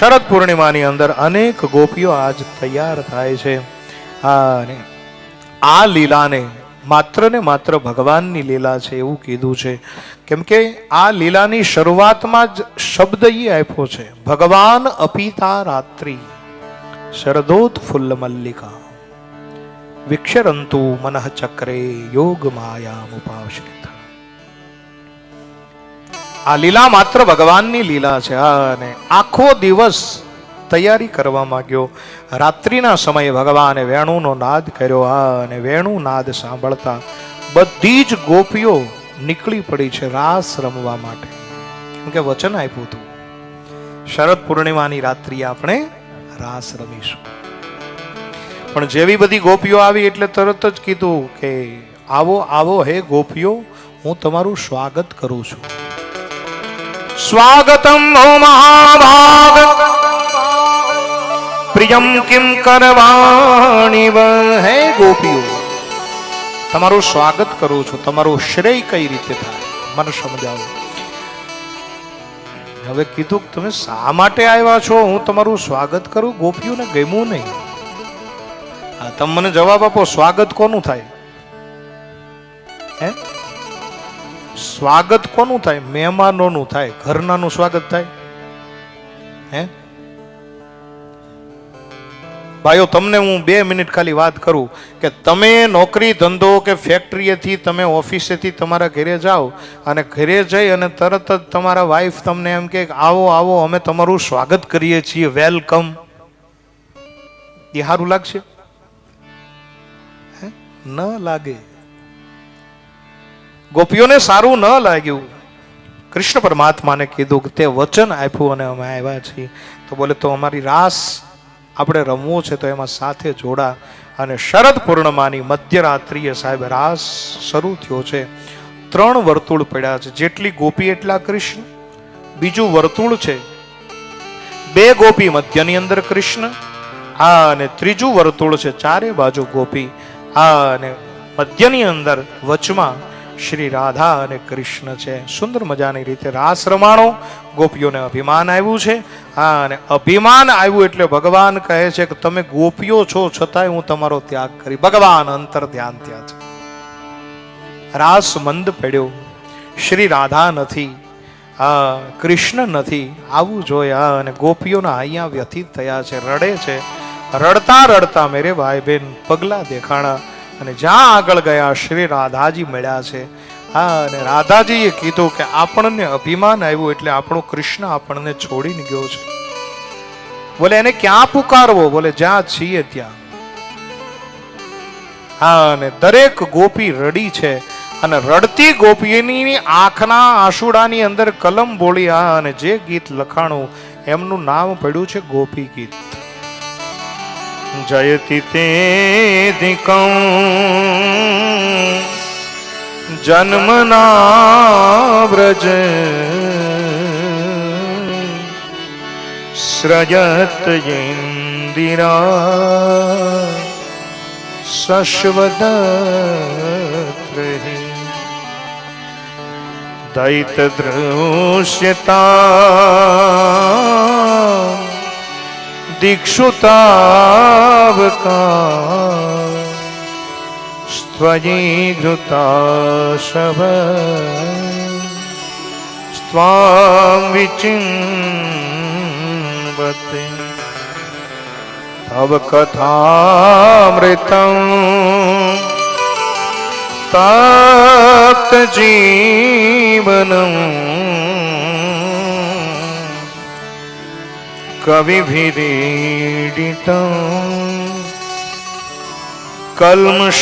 શરદ પૂર્ણિમાની અંદર અનેક ગોપીઓ આજ તૈયાર થાય છે. અને આ લીલાને માત્ર ને માત્ર ભગવાનની લીલા છે એવું કીધું છે. કેમ કે આ લીલાની શરૂઆતમાં જ શબ્દ ઈ આપ્યો છે, ભગવાન અપિતા રાત્રિ, શરદોત ફુલ્લ મલ્લિકા, વિક્ષરંતુ મનઃ ચક્રે યોગ માયામુપાશ્રિત આ લીલા માત્ર ભગવાનની લીલા છે. અને આખો દિવસ તૈયારી કરવા માંગ્યો. રાત્રિના સમયે ભગવાને વેણુનો નાદ કર્યો. અને વેણુ નાદ સાંભળતા બધી જ ગોપીઓ નીકળી પડી છે રાસ રમવા માટે. કેમ કે વચન આપ્યું હતું. શરદ પૂર્ણિમાની રાત્રિ આપણે રાસ રમીશું. પણ જેવી બધી ગોપીઓ આવી એટલે તરત જ કીધું કે, આવો આવો હે ગોપીઓ, હું તમારું સ્વાગત કરું છું. સ્વાગતમ ઓ મહાભાગ. પ્રિયમ કિમ કરવાણી હે ગોપીઓ, તમારું સ્વાગત કરું છું. તમારું શ્રેય કઈ રીતે થાય? મને સમજાવો. હવે કીધું તમે શા માટે આવ્યા છો? હું તમારું સ્વાગત કરું? ગોપીઓને ગમ્યું નહીં. હા, તમે મને જવાબ આપો. સ્વાગત કોનું થાય? હે? સ્વાગત કોનું થાય? મહેમાનોનું થાય? ઘરનાનું સ્વાગત થાય? હે? ભાઈઓ, તમને હું બે મિનિટ ખાલી વાત કરું કે તમે નોકરી, ધંધો કે ફેક્ટરીએથી તમે ઓફિસેથી તમારા ઘરે જાઓ અને ઘરે જઈ અને તરત જ તમારા વાઈફ તમને એમ કે, આવો આવો, અમે તમારું સ્વાગત કરીએ છીએ. વેલકમ એ સારું લાગશે? ન લાગે. ગોપીઓને સારું ન લાગ્યું. કૃષ્ણ પરમાત્માને કીધું કે તે વચન આપ્યું અને અમે આવ્યા છીએ. તો બોલે, તો અમારી રાસ આપણે રમવું છે તો એમાં સાથે જોડા. અને શરદ પૂર્ણિમાની મધ્યરાત્રિએ સાહેબ રાસ શરૂ થયો છે. ત્રણ વર્તુળ પડ્યા છે. જેટલી ગોપી એટલા કૃષ્ણ. બીજું વર્તુળ છે. બે ગોપી મધ્યની અંદર કૃષ્ણ. આ અને ત્રીજું વર્તુળ છે ચારે બાજુ ગોપી. આ અને મધ્યની અંદર વચમાં શ્રી રાધા અને કૃષ્ણ છે. સુંદર મજાની રીતે રાસ રમાણો. ગોપીઓને અભિમાન આવ્યું છે. હા, અને અભિમાન આવ્યું એટલે ભગવાન કહે છે કે તમે ગોપીઓ છો, છતાંય હું તમારો ત્યાગ કરી, ભગવાન અંતર ધ્યાન ત્યાં છે. રાસ મંદ પડ્યો. શ્રી રાધા નથી. હા, કૃષ્ણ નથી. આવું જોઈએ હા અને ગોપીઓના અહીંયા વ્યથિત થયા છે, રડે છે. રડતા રડતા મેરે ભાઈ બેન પગલા દેખાણા. અને જ્યાં આગળ ગયા શ્રી રાધાજી મળ્યા છે. હા, અને રાધાજીએ કીધું કે આપણને અભિમાન આવ્યું એટલે આપણો કૃષ્ણ આપણને છોડીને ગયો છે. બોલે, એને ક્યાં પુકારવો? બોલે, જ્યાં છીએ ત્યાં. હા, અને દરેક ગોપી રડી છે. અને રડતી ગોપીની આંખના આંસુડાની અંદર કલમ બોલી આ અને જે ગીત લખાણું, એમનું નામ પડ્યું છે ગોપી ગીત. દિકં જન્મના વ્રજ સ્રજત ઇન્દિરા શશ્વદત્રે દૈત દૃશ્યતા દીક્ષુતાવકા સ્ત્વજીઘૃતા શવ સ્વામ વિચિન્વતે તવ કથામૃતં કવિભિરીડિतं કલ્મષાપહમ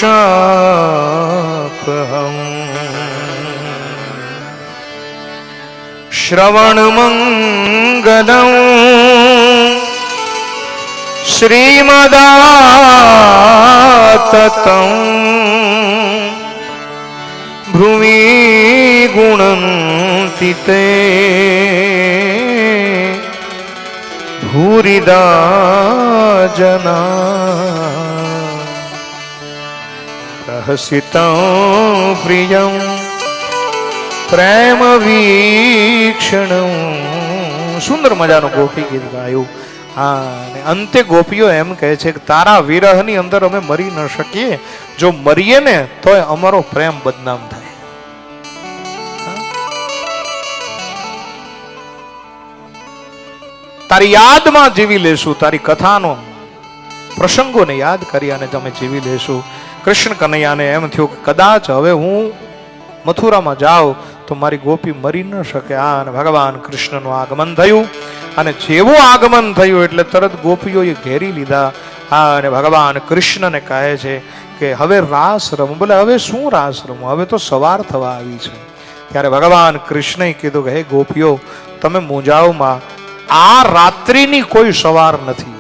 શ્રવણમંગલમ શ્રીમદાતतं ભ્રુવિ ગુણંતિ તે ભૂરિદા જના પ્રહસિतं પ્રિય પ્રેમ વીક્ષણ સુંદર મજાનું ગોપી ગીત ગાયું હા અને અંતે ગોપીઓ એમ કહે છે કે તારા વિરહની અંદર અમે મરી ન શકીએ જો મરીએ ને તોય અમારો પ્રેમ બદનામ થાય તારી યાદમાં જીવી લેશું, તારી કથાનો પ્રસંગોને યાદ કરી અને તમે જીવી લેશું. કૃષ્ણ કનૈયાને એમ થયું કે કદાચ હવે હું મથુરામાં જાઉં તો મારી ગોપી મરી ન શકે. આ અને ભગવાન કૃષ્ણનું આગમન થયું. અને જેવું આગમન થયું એટલે તરત ગોપીઓએ ઘેરી લીધા. હા અને ભગવાન કૃષ્ણને કહે છે કે હવે રાસ રમું. બોલે, હવે શું રાસ રમું? હવે તો સવાર થવા આવી છે. ત્યારે ભગવાન કૃષ્ણએ કીધું કે, હે ગોપીઓ, તમે મૂંઝાઓમાં આ રાત્રિની કોઈ સવાર નથી.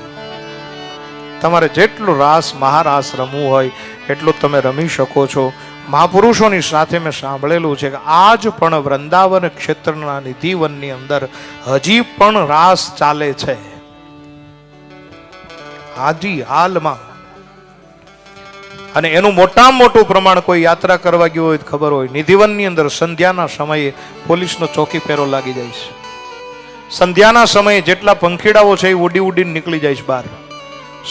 તમારે જેટલું રાસ મહારાસ રમવું હોય, એટલું તમે રમી શકો છો. મહાપુરુષોની સાથે મેં સાંભળેલું છે કે આજ પણ વૃંદાવન ક્ષેત્રના નિધિવનની અંદર હજી પણ રાસ ચાલે છે. હાજી હાલમાં. અને એનું મોટામાં મોટું પ્રમાણ કોઈ યાત્રા કરવા ગયું હોય ખબર હોય. નિધિવનની અંદર સંધ્યાના સમયે પોલીસનો ચોકી પહેરો લાગી જાય છે. સંધ્યાના સમયે જેટલા પંખીડાઓ છે એ ઉડી ઉડીને નીકળી જાય છે બહાર.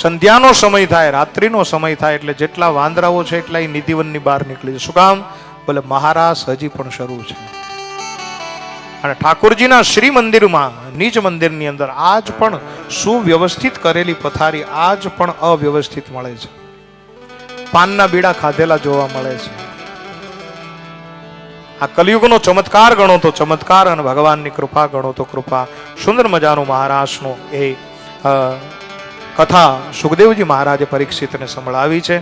સંધ્યાનો સમય થાય, રાત્રિનો સમય થાય એટલે જેટલા વાંદરાઓ છે એટલા એ નિધિવનની બહાર નીકળી જાય. શું કામ? બોલે મહારાસ હજી પણ શરૂ છે. અને ઠાકોરજીના શ્રી મંદિરમાં નીચ મંદિરની અંદર આજ પણ સુવ્યવસ્થિત કરેલી પથારી આજ પણ અવ્યવસ્થિત મળે છે. પાનના બીડા ખાધેલા જોવા મળે છે. આ કલયુગનો ચમત્કાર ગણો તો ચમત્કાર અને ભગવાનની કૃપા ગણો તો કૃપા. સુંદર મજાનું મહારાષ્ટ્રનું એ કથા સુખદેવજી મહારાજે પરીક્ષિતને સંભળાવી છે.